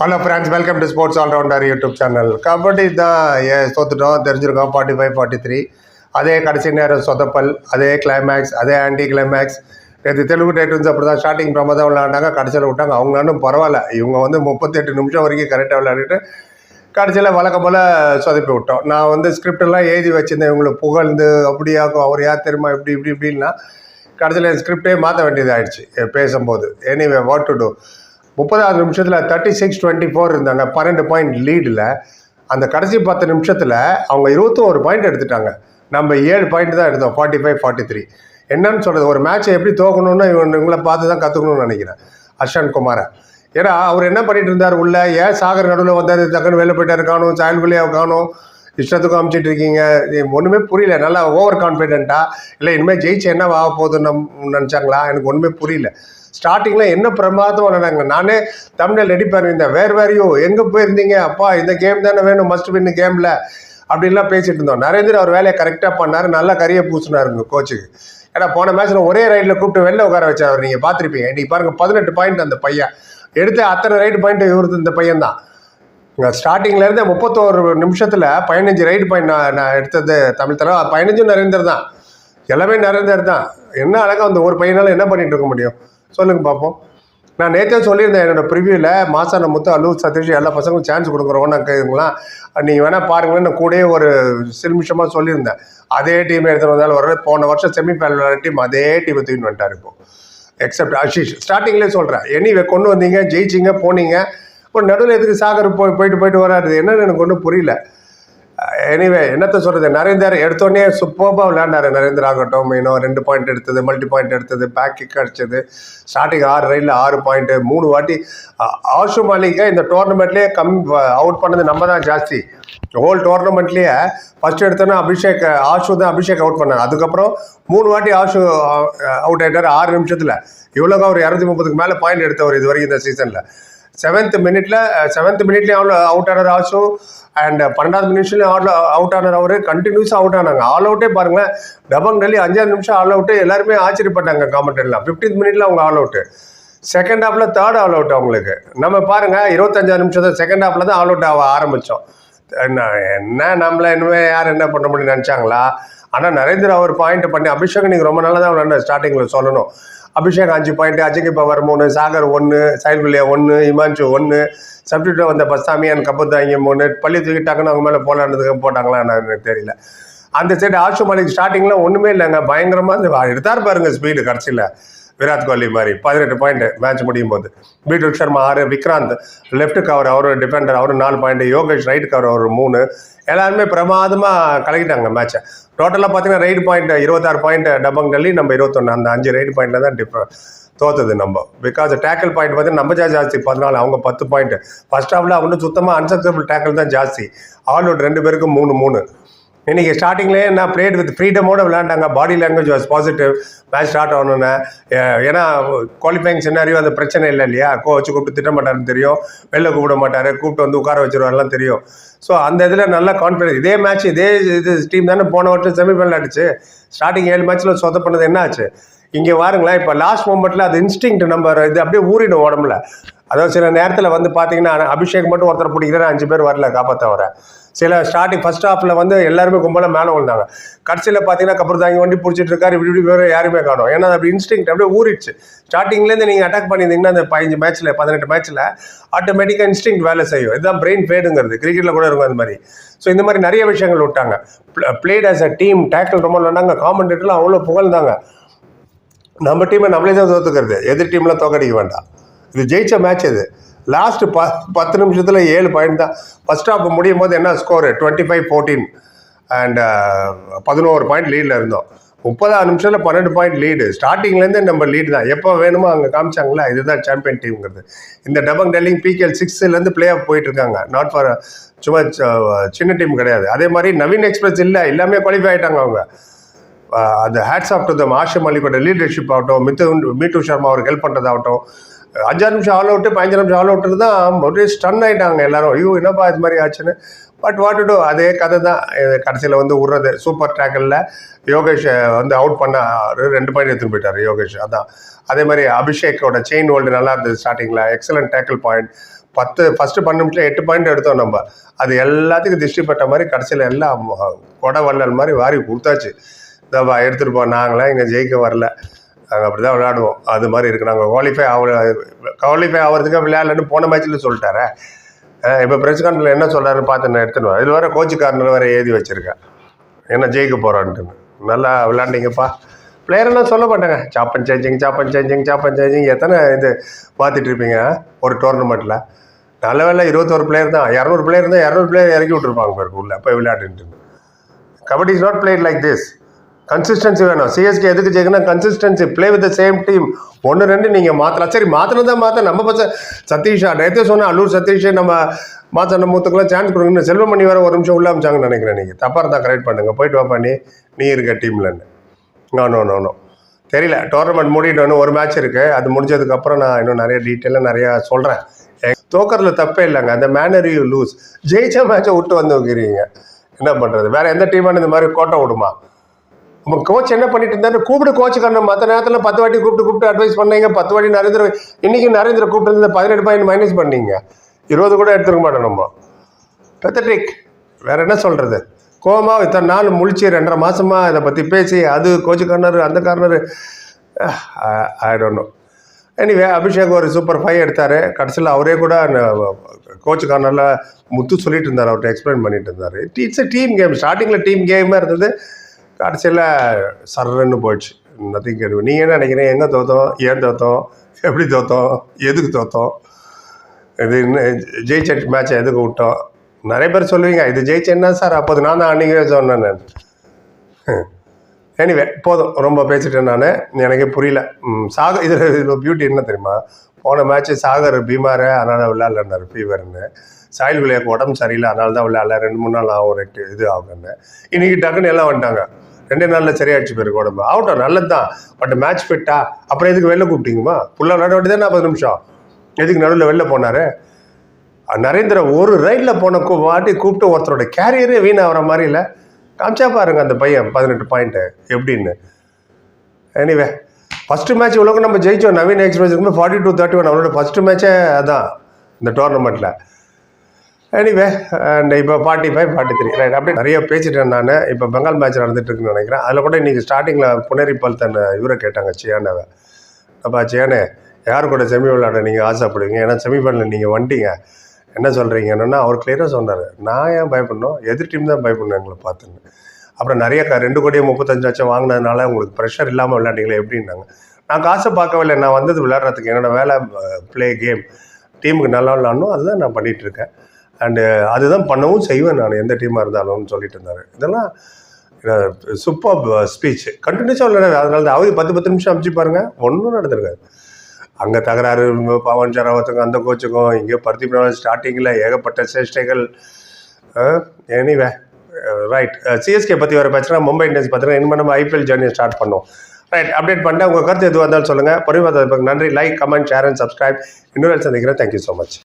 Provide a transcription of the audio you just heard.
Hello friends welcome to sports allrounder YouTube channel kabaddi தான் ஏ தோத்துட்டோம் தெரிஞ்சிருக்கோம் ஃபார்ட்டி ஃபைவ் ஃபார்ட்டி த்ரீ அதே கடைசி நேரம் சொதப்பல் அதே கிளைமேக்ஸ் அதே ஆன்டி கிளைமேக்ஸ் நேற்று தெலுங்கு டைட்டன்ஸ் அப்படி தான் ஸ்டார்டிங் பிரமாதம் விளையாண்டாங்க கடைசியில் விட்டாங்க. அவங்களாலும் பரவாயில்ல. இவங்க வந்து முப்பத்தெட்டு நிமிஷம் வரைக்கும் கரெக்டாக விளையாடிட்டு கடைசியில் வழக்கம் போல் சொதப்பி விட்டோம். நான் வந்து ஸ்கிரிப்டெல்லாம் எல்லாம் எழுதி வச்சுருந்தேன். இவங்களை புகழ்ந்து அப்படியாக்கும் அவர் யார் தெரியுமா இப்படி இப்படி இப்படின்னா கடைசியில் ஸ்கிரிப்டே மாற்ற வேண்டியதாகிடுச்சு பேசும்போது. எனிவே வாட் டு டூ முப்பதாவது நிமிஷத்தில் தேர்ட்டி சிக்ஸ் டுவெண்ட்டி ஃபோர் இருந்தாங்க. பன்னெண்டு பாயிண்ட் லீடில் அந்த கடைசி பத்து நிமிஷத்தில் அவங்க இருபத்தோரு பாயிண்ட் எடுத்துட்டாங்க. நம்ம ஏழு பாயிண்ட் தான் எடுத்தோம் ஃபார்ட்டி ஃபைவ் ஃபார்ட்டி த்ரீ என்னன்னு சொல்கிறது ஒரு மேட்ச்சை எப்படி தோக்கணும்னு இவன் இவங்களை பார்த்து தான் கற்றுக்கணும்னு நினைக்கிறேன் அர்ஷன் குமாரை. ஏன்னா அவர் என்ன பண்ணிட்டு இருந்தார் உள்ள? ஏன் சாகர் நடுவில் வந்தார்? டக்குன்னு வெளில போயிட்டார் காணும் சாயல் வெளியாக காணும். இஷ்டத்துக்கும் அமைச்சிட்டு இருக்கீங்க. ஒன்றுமே புரியல நல்லா ஓவர் கான்ஃபிடென்ட்டா இல்லை இனிமேல் ஜெயிச்சு என்ன ஆக போகுதுன்னு நினச்சாங்களா? எனக்கு ஒன்றுமே புரியல. ஸ்டார்டிங்கில் என்ன பிரமாதம் விளையாடாங்க நானே தமிழில் ரெடி பண்ணியிருந்தேன் வேறு வேறையோ எங்கே போயிருந்தீங்க? அப்பா இந்த கேம் தானே வேணும் மஸ்ட் வின் கேமில் அப்படின்லாம் பேசிட்டு இருந்தோம். நரேந்திர அவர் வேலையை கரெக்டாக பண்ணார். நல்லா கறியை பூசினாருங்க கோச்சுக்கு ஏன்னா போன மேட்ச்சில் ஒரே ரைடில் கூப்பிட்டு வெளில உட்கார வச்சார் நீங்கள் பார்த்துருப்பீங்க. இன்றைக்கி பாருங்க பதினெட்டு பாயிண்ட் அந்த பையன். எடுத்து அத்தனை ரைடு பாயிண்ட் இவருக்கு இந்த பையன் தான். ஸ்டார்டிங்லேருந்து முப்பத்தோரு நிமிஷத்தில் பதினஞ்சு ரைடு பாயிண்ட் நான் நான் எடுத்தது தமிழ் தர. பதினஞ்சும் நரேந்தர் தான். எல்லாமே நரேந்தர் தான். என்ன அழகாக அந்த ஒரு பையனால் என்ன பண்ணிகிட்டு இருக்க முடியும்? சொல்லுங்க பார்ப்போம் நான் நேற்றே சொல்லியிருந்தேன் என்னோட ப்ரிவியூவில் மாசான முத்து அல்லு சதீஷ் எல்லா பசங்களும் சான்ஸ் கொடுக்குறோம் நான் கேட்குங்களா நீங்கள் வேணால் பாருங்களேன் நான் கூடயே ஒரு சிறுமிஷமாக சொல்லியிருந்தேன். அதே டீம் எடுத்துகிட்டு வந்தாலும் வர போன வருஷம் செமிஃபைனல் டீம் அதே டீமை தூக்கிட்டு வந்துட்டார் இப்போ. எக்ஸப்ட் அஷீஷ் ஸ்டார்டிங்லேயே சொல்கிறேன் எனிவே கொண்டு வந்தீங்க ஜெயிச்சிங்க போனீங்க. இப்போ நடுவில் எதுக்கு சாகர் போய் போயிட்டு போயிட்டு வராது என்னன்னு எனக்கு ஒன்றும் புரியல. எனிவே என்னத்த சொல்கிறது நரேந்தர் எடுத்தோடனே சூப்பராக விளையாண்டாரு. நரேந்தர் ஆகட்டும் இன்னும் ரெண்டு பாயிண்ட் எடுத்தது மல்டி பாயிண்ட் எடுத்தது பேக் கிக் அடிச்சது ஸ்டார்டிங் ஆறு ரயில் ஆறு பாயிண்ட்டு மூணு வாட்டி ஆஷு மாலிகை இந்த டோர்னமெண்ட்லேயே கம் அவுட் பண்ணது நம்ம தான் ஜாஸ்தி. ஹோல் டோர்னமெண்ட்லேயே ஃபர்ஸ்ட் எடுத்தோன்னா அபிஷேக் ஆஷு தான் அபிஷேக் அவுட் பண்ணார். அதுக்கப்புறம் மூணு வாட்டி ஆஷு அவுட் ஆகிட்டார் ஆறு நிமிஷத்தில். இவ்வளோக்கு அவர் இரநூத்தி முப்பதுக்கு மேலே பாயிண்ட் எடுத்தவர் இது வரைக்கும் இந்த சீசனில் செவன்த் மினிட்ல செவன்த் மினிட்லேயும் அவ்வளோ அவுட் ஆனார் ஆஷும் அண்ட் பன்னெண்டாவது நிமிஷம்லேயும் ஆட் அவுட் ஆனார் அவர் கண்டினியூஸாக அவுட் ஆனாங்க. ஆல் அவுட்டே பாருங்களேன் டபங் டெல்லி அஞ்சாறு நிமிஷம் ஆல் அவுட்டு எல்லாருமே ஆச்சரியப்பட்டாங்க காமெண்ட்லாம் ஃபிஃப்டீன் மினிட்ல அவங்க ஆல் அவுட்டு செகண்ட் ஹாஃபில் தேர்ட் ஆல் அவுட் அவங்களுக்கு. நம்ம பாருங்க இருபத்தஞ்சாறு நிமிஷம் தான் செகண்ட் ஹாஃபில் தான் ஆல் அவுட் ஆக ஆரம்பித்தோம் என்ன என்ன நம்மள இனிமே யார் என்ன பண்ண முடியும்னு நினச்சாங்களா? ஆனால் நரேந்திர அவர் பாயிண்ட் பண்ணி அபிஷேக் நீங்கள் ரொம்ப நல்லா தான் விளாண்ட ஸ்டார்டிங்கில் சொல்லணும். அபிஷேக் அஞ்சு பாயிண்ட் அஜய்க்கு பவர் மூணு சாகர் ஒன்று சைல்விலியா ஒன்று இமான்சு ஒன்று சப்ஜெக்டில் வந்த பஸ்தாமியான் கபத்தாங்க மூணு பள்ளி தூக்கி டக்குன்னு அவங்க மேலே போலான்றதுக்கு போட்டாங்களா எனக்கு தெரியல. அந்த சைடு ஆஷு மாலிக் ஸ்டார்டிங்கில் ஒன்றுமே இல்லைங்க பயங்கரமாக இந்த எடுத்தார் பாருங்க ஸ்பீடு கடைசியில். விராட் கோலி மாதிரி பதினெட்டு பாயிண்ட் மேட்ச் முடியும் போது. பீட்ரூட் சர்மா ஆறு விக்ராந்த் லெஃப்ட் கவர் அவர் டிஃபெண்டர் அவர் நாலு பாயிண்ட் யோகேஷ் ரைட் கவர் அவர் மூணு எல்லாருமே பிரமாதமாக கலக்கிட்டாங்க மேட்சை டோட்டலாக பார்த்தீங்கன்னா ரைடு பாயிண்ட் இருபத்தாறு பாயிண்ட் டபங் டெல்லி நம்ம இருபத்தொன்று அந்த அஞ்சு ரைடு பாயிண்ட்ல தான் டிஃப்ரெண்ட் தோத்தது நம்ம. பிகாஸ் டேக்கிள் பாயிண்ட் பார்த்தீங்கன்னா நம்ம ஜா- ஜாஸ்தி. பதினாலு அவங்க பத்து பாயிண்ட் ஃபர்ஸ்ட் ஹாஃபில் அவங்களும் சுத்தமாக அன்சக்சபிள் டேக்கிள் தான் ஜாஸ்தி. ஆல் அவுட் ரெண்டு பேருக்கும் மூணு மூணு. இன்னைக்கு ஸ்டார்டிங்லேயே நான் பிளேட் வித் ஃப்ரீடமோட விளையாண்டாங்க. Body language was positive match start ஆகணுன்னு ஏன்னா குவாலிஃபைங் சின்னாரியோ அந்த பிரச்சனை இல்லை இல்லையா? கோச் கூப்பிட்டு திட்ட மாட்டாருன்னு தெரியும். வெளில கூப்பிட மாட்டாரு. கூப்பிட்டு வந்து உட்கார வச்சிருவாரெல்லாம் தெரியும். ஸோ அந்த இதில் நல்ல கான்ஃபிடன்ஸ் இதே மேட்ச் இதே இது டீம் தானே போன வருஷம் செமிஃபைனல் ஆடிச்சு ஸ்டார்டிங் ஏழு மேட்ச்சில் சொத பண்ணது என்ன ஆச்சு? இங்கே வாருங்களேன். இப்போ லாஸ்ட் மூமெண்ட்டில் அது இன்ஸ்டிங் நம்ம இது அப்படியே ஊறிடும் உடம்புல. அதாவது சில நேரத்தில் வந்து பார்த்தீங்கன்னா அபிஷேக் மட்டும் ஒருத்தர் பிடிக்கிறேன் அஞ்சு பேர் வரல காப்பாற்ற வர. சில ஸ்டார்டிங் ஃபர்ஸ்ட் ஹாஃபில் வந்து எல்லாருமே கும்பலாக மேலே விழுந்தாங்க. கடைசியில் பார்த்தீங்கன்னா கப்பர் தாங்கி வண்டி பிடிச்சிட்டு இருக்காரு இப்படி இப்படி வேறு யாருமே காணும். ஏன்னா அது அப்படி இன்ஸ்டிங் அப்படியே ஊறிடுச்சு. ஸ்டார்டிங்லேருந்து நீங்கள் அட்டாக் பண்ணியிருந்தீங்கன்னா அந்த பதினஞ்சு மேட்ச்சில் பதினெட்டு மேட்ச்சில் ஆட்டோமேட்டிக்காக இன்ஸ்டிங் வேலை செய்யும். இதுதான் பிரெயின் ஃபேடுங்கிறது கிரிக்கெட்டில் கூட இருக்கும் அந்த மாதிரி. ஸோ இந்த மாதிரி நிறைய விஷயங்கள் விட்டாங்க. Played as a team tackle ரொம்ப நல்லாங்க காமெண்டேட்டர்லாம் அவ்வளோ புகழ்ந்தாங்க. நம்ம டீமை நம்மளே தான் தோத்துக்கிறது. எதிர் டீம்லாம் தோக்கடிக்க வேண்டாம். இது ஜெயிச்ச மேட்ச் இது. லாஸ்ட் ப பத்து நிமிஷத்தில் ஏழு பாயிண்ட் தான். ஃபர்ஸ்ட் ஹாஃப் முடியும் போது என்ன score twenty five fourteen and பதினோரு பாயிண்ட் லீடில் இருந்தோம். முப்பதாறு நிமிஷத்தில் பன்னெண்டு பாயிண்ட் லீடு ஸ்டார்டிங்லேருந்து நம்ம லீடு தான். எப்போ வேணுமோ அங்கே காமிச்சாங்களா? இதுதான் சாம்பியன் டீம்ங்கிறது இந்த டபங் டெல்லிங் பிகேஎல் சிக்ஸ்லேருந்து பிளே ஆஃப் போயிட்டு இருக்காங்க. நாட் ஃபார் சும்மா சின்ன டீம் கிடையாது. அதே மாதிரி நவீன் எக்ஸ்பிரஸ் இல்லை. எல்லாமே குவாலிஃபை ஆகிட்டாங்க அவங்க. அந்த ஹேட்ஸ் ஆஃப் டு தம் ஆஷம் அலிக்கோட லீடர்ஷிப் ஆகட்டும் மித்து மீட்டு சர்மா அவர் ஹெல்ப் பண்ணுறதாகட்டும் அஞ்சாறு நிமிஷம் ஆல் அவுட்டு பதினஞ்சு நிமிஷம் ஆல் அவுட்டு தான் ஒரே ஸ்டன் ஆயிட்டாங்க எல்லாரும். ஐயோ என்னப்பா இது மாதிரி ஆச்சுன்னு. பட் வாட் டு அதே கதை தான். கடைசியில் வந்து விட்றது சூப்பர் டேக்கிளில் யோகேஷ் வந்து அவுட் பண்ண ரெண்டு பாயிண்ட் எடுத்துகிட்டு போயிட்டாரு யோகேஷ். அதான். அதே மாதிரி அபிஷேக்கோட செயின் ஹோல்டு நல்லா இருந்தது ஸ்டார்டிங்கில் எக்ஸலண்ட் டேக்கிள் பாயிண்ட் பத்து ஃபஸ்ட்டு பன்னெண்டு நிமிஷம் எட்டு பாயிண்ட் எடுத்தோம் நம்ம. அது எல்லாத்துக்கும் திருஷ்டி பட்ட மாதிரி கடைசியில் எல்லாம் கொடை வள்ளல் மாதிரி வாரி கொடுத்தாச்சு. இந்த எடுத்துகிட்டு போ. நாங்களாம் இங்கே ஜெயிக்க வரல. நாங்கள் அப்படி தான் விளையாடுவோம். அது மாதிரி இருக்குது நாங்கள் குவாலிஃபை ஆகல. குவாலிஃபை ஆகிறதுக்கு விளையாடலன்னு போன மேட்ச்சில் சொல்லிட்டாரே. இப்போ பிரஸ் கார்டில் என்ன சொல்கிறாருன்னு பார்த்து நான் எடுத்துன்னு இது வேறு கோச்சு கார்னர் வேறு எழுதி வச்சுருக்கேன். என்ன ஜெயிக்க போகிறான்ட்டுன்னு நல்லா விளாண்டிங்கப்பா பிளேயரெல்லாம் சொல்ல மாட்டாங்க. சாப்பன் சேஞ்சிங் சாப்பன் சேஞ்சிங் சாப்பன் சேஞ்சிங் எத்தனை இது பார்த்துட்டு இருப்பீங்க? ஒரு டோர்னமெண்ட்டில் நல்ல வேலை இருபத்தோரு பிளேயர் தான். இரநூறு பிளேயர் இருந்தால் இரநூறு பிளேயர் இறக்கி விட்டுருப்பாங்க பேருக்கு உள்ள. போய் விளையாடுன்ட்டு kabaddi is not played like this consistency வேணும். சிஎஸ்கே எதுக்கு ஜெயிக்கணும் consistency play with the same team ஒன்று ரெண்டு நீங்கள் மாற்றலாம் சரி மாற்றினதா மாற்ற நம்ம பச்ச சதீஷா நேற்று சொன்னால் அல்லூர் சதீஷ் நம்ம மாற்ற மூத்துக்கெல்லாம் சான்ஸ் கொடுங்க செல்வமணி வேறு ஒரு நிமிஷம் உள்ள அமிச்சாங்கன்னு நினைக்கிறேன் நீங்கள் தப்பாக இருந்தால் கரெக்ட் பண்ணுங்கள் போயிட்டு வா பண்ணி நீ இருக்க டீம்லன்னு நோ நோ நோ தெரியல. டோர்னமெண்ட் மூடிட்டு ஒரு மேட்ச் இருக்குது அது முடிஞ்சதுக்கப்புறம் நான் இன்னும் நிறைய டீட்டெயிலாக நிறையா சொல்கிறேன் தோக்கறதுல தப்பே இல்லைங்க. அந்த மேனர் யூ லூஸ் ஜெயிச்ச மேட்சை விட்டு வந்து வைக்கிறீங்க. என்ன பண்ணுறது வேறு எந்த டீமான இந்த மாதிரி கோட்டை விடுமா? கோச் என்ன பண்ணிட்டு இருந்தாரு கூப்பிட்டு கோச் கண்ணு மற்ற நேரத்தில் பத்து வாட்டி கூப்பிட்டு கூப்பிட்டு அட்வைஸ் பண்ணீங்க பத்து வாட்டி நரேந்திர இன்னைக்கு நரேந்திர கூப்பிட்டு இருந்த பதினெட்டு பாயிண்ட் மைனஸ் பண்ணீங்க. இருபது கூட எடுத்துக்க மாட்டோம் நம்ம. பெத்தட்ரிக் வேற என்ன சொல்றது? கோமா இத்தனை நாள் முழிச்சு ரெண்டரை மாசமா இதை பற்றி பேசி அது கோச்சு கார்னர் அந்த corner I don't know anyway Abhishek ஒரு சூப்பர் ஃபைவ் எடுத்தார். கடைசியில் அவரே கூட கோச் கார்னரில் முத்து சொல்லிட்டு இருந்தார் அவர்கிட்ட எக்ஸ்பிளைன் பண்ணிட்டு இருந்தார். இட்ஸ் எ டீம் கேம் ஸ்டார்டிங்கில் டீம் கேமாக இருந்தது. கடைசியில் சர்ன்னு போயிடுச்சு. நத்திங் கேட்டு நீங்கள் என்ன நினைக்கிறீங்க எங்கே தோத்தோம்? ஏன் தோத்தோம்? எப்படி தோத்தோம்? எதுக்கு தோத்தோம்? இது என்ன ஜெயிச்ச மேட்சை எதுக்கு விட்டோம்? நிறைய பேர் சொல்லுவீங்க இது ஜெயிச்சேன்னா சார் அப்போது நான் தான் அன்றைக்கே சொன்னேன் நான். எனிவே போதும். ரொம்ப பேசிட்டேன் நான். எனக்கே புரியல. ம், சாகர் இதில் இதில் பியூட்டி என்ன தெரியுமா? போன மேட்ச்சு சாகர் பீமாரு அதனால் விளையாடலன்னாரு ஃபீவர்னு சாயில் விளையாக்கு உடம்பு சரியில்லை அதனால தான் விளையாடல. ரெண்டு மூணு நாள் ஆகும் ரெட்டு இது ஆகுன்னு இன்றைக்கி டக்குன்னு எல்லாம் வந்துட்டாங்க. ரெண்டே நாளில் சரியாயிடுச்சு பேருக்கு உடம்பு. ஆகட்டும் நல்லது தான் பட் மேட்ச் ஃபிட்டா அப்புறம் எதுக்கு வெளில கூப்பிட்டீங்கம்மா? ஃபுல்லாக விளையாட வேண்டியது நாற்பது நிமிஷம். எதுக்கு நடுவில் வெளில போனார்? நரேந்திர ஒரு ரைடில் போன கூ- வாட்டி கூப்பிட்டு ஒருத்தரோட கேரியரே வீணாகிற மாதிரி இல்லை. காமிச்சா பாருங்க அந்த பையன் பதினெட்டு பாயிண்ட்டு எப்படின்னு. எனிவே ஃபஸ்ட்டு மேட்ச் இவ்வளோக்கு நம்ம ஜெயிச்சோம். Naveen express forty two thirty one அவனோட ஃபஸ்ட்டு மேட்சே அதான் இந்த டோர்னமெண்ட்டில் எனிவே அண்ட் இப்போ forty five forty three right அப்படியே நிறைய பேசிட்டேன் நான். இப்போ பெங்கால் மேட்ச் நடந்துட்டுருக்குன்னு நினைக்கிறேன். அதில் கூட இன்றைக்கி ஸ்டார்டிங்கில் புனரிப்பால் தன் இவரை கேட்டாங்க சியானாவை. அப்பா சியானே யார் கூட செமி விளையாட நீங்கள் ஆசைப்படுவீங்க? ஏன்னா செமிஃபைனலில் நீங்கள் வந்துட்டீங்க. என்ன சொல்கிறீங்கன்னா அவர் கிளியராக சொன்னார். நான் ஏன் பயப்படணும்? எதிர் டீம் தான் பயப்படணும் எங்களை பார்த்துன்னு. அப்புறம் நிறைய க- ரெண்டு கோடியே முப்பத்தஞ்சு லட்சம் வாங்கினதுனால உங்களுக்கு ப்ரெஷர் இல்லாமல் விளையாண்டிங்களே எப்படின்னாங்க. நான் காசை பார்க்கவில்லை நான் வந்தது விளையாடுறதுக்கு என்னோட வேலை ப்ளே கேம் டீமுக்கு நல்லா விளாடணும் அதுதான் நான் பண்ணிகிட்ருக்கேன் அண்டு uh, அதுதான் பண்ணவும் செய்வேன் நான் எந்த டீமாக இருந்தாலும்னு சொல்லிட்டு இருந்தார். இதெல்லாம் சூப்பர் ஸ்பீச் கண்டினியூஸாக விளையாடு அதனால தான் அவதி பத்து பத்து நிமிஷம் அமுச்சு பாருங்கள் ஒன்றும் நடந்திருக்காது. அங்கே தகராறு பவன் சரவத்துக்கும் அந்த கோச்சுக்கும் இங்கே பருத்தி ஸ்டார்டிங்கில் ஏகப்பட்ட சேஷ்டைகள் எனிவே ரைட் சிஎஸ்கே பற்றி வர பிரச்சனை மும்பை இந்தியன்ஸ் பார்த்தீங்கன்னா இனிமேல் நம்ம ஐபிஎல் ஜேர்னியை ஸ்டார்ட் பண்ணோம் ரைட் அப்டேட் பண்ணிட்டு உங்கள் கருத்து எதுவாக இருந்தாலும் சொல்லுங்கள் பொறுமை நன்றி. Like comment share and subscribe இன்னொரு சந்திக்கிறேன். Thank you so much